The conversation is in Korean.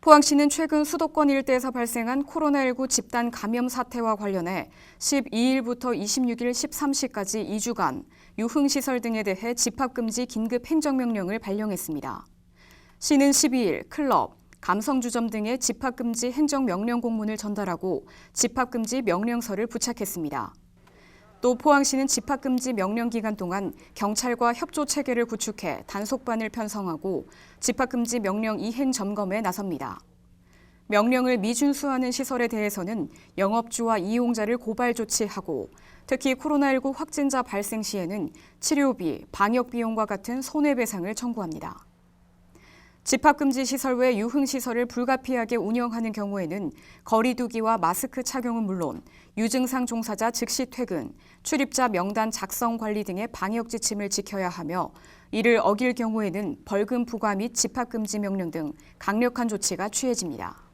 포항시는 최근 수도권 일대에서 발생한 코로나19 집단 감염 사태와 관련해 12일부터 26일 13시까지 2주간 유흥시설 등에 대해 집합금지 긴급 행정명령을 발령했습니다. 시는 12일 클럽, 감성주점 등의 집합금지 행정명령 공문을 전달하고 집합금지 명령서를 부착했습니다. 또 포항시는 집합금지 명령 기간 동안 경찰과 협조 체계를 구축해 단속반을 편성하고 집합금지 명령 이행 점검에 나섭니다. 명령을 미준수하는 시설에 대해서는 영업주와 이용자를 고발 조치하고 특히 코로나19 확진자 발생 시에는 치료비, 방역 비용과 같은 손해배상을 청구합니다. 집합금지 시설 외 유흥시설을 불가피하게 운영하는 경우에는 거리두기와 마스크 착용은 물론 유증상 종사자 즉시 퇴근, 출입자 명단 작성 관리 등의 방역 지침을 지켜야 하며 이를 어길 경우에는 벌금 부과 및 집합금지 명령 등 강력한 조치가 취해집니다.